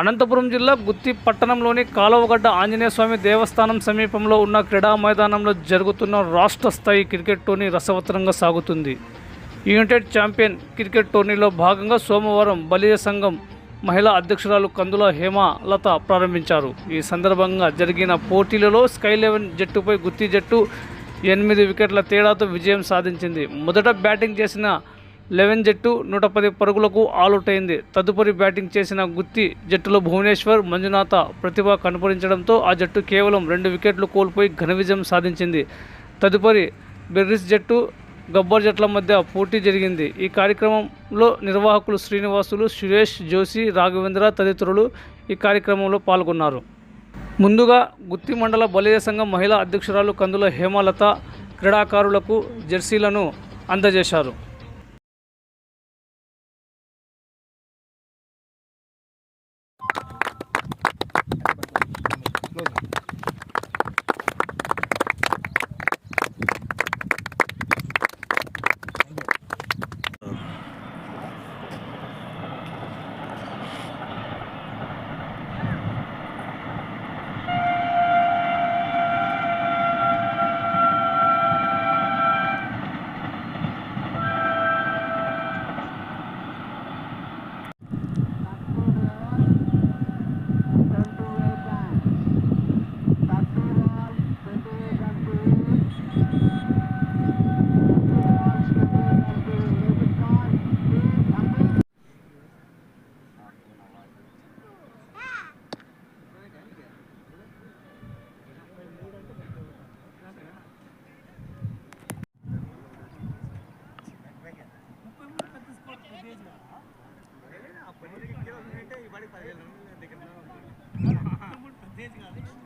అనంతపురం జిల్లా గుత్తి పట్టణంలోని కాలువగడ్డ ఆంజనేయస్వామి దేవస్థానం సమీపంలో ఉన్న క్రీడా మైదానంలో జరుగుతున్న రాష్ట్ర స్థాయి క్రికెట్ టోర్నీ రసవత్తరంగా సాగుతుంది. యునైటెడ్ ఛాంపియన్ క్రికెట్ టోర్నీలో భాగంగా సోమవారం బలియ సంఘం మహిళా అధ్యక్షురాలు కందుల హేమలత ప్రారంభించారు. ఈ సందర్భంగా జరిగిన పోటీలలో స్కై లెవెన్ జట్టుపై గుత్తి జట్టు ఎనిమిది వికెట్ల తేడాతో విజయం సాధించింది. మొదట బ్యాటింగ్ చేసిన లెవెన్ జట్టు నూట పది పరుగులకు ఆలౌట్ అయింది తదుపరి బ్యాటింగ్ చేసిన గుత్తి జట్టులో భువనేశ్వర్ మంజునాథ ప్రతిభ కనపరించడంతో ఆ జట్టు కేవలం రెండు వికెట్లు కోల్పోయి ఘన విజయం సాధించింది. తదుపరి బెర్రిస్ జట్టు గబ్బర్ జట్ల మధ్య పోటీ జరిగింది. ఈ కార్యక్రమంలో నిర్వాహకులు శ్రీనివాసులు సురేష్ జోషి రాఘవేంద్ర తదితరులు ఈ కార్యక్రమంలో పాల్గొన్నారు. ముందుగా గుత్తి మండల బలీయ సంఘం మహిళా అధ్యక్షురాలు కందుల హేమలత క్రీడాకారులకు జెర్సీలను అందజేశారు. amazing, Anish.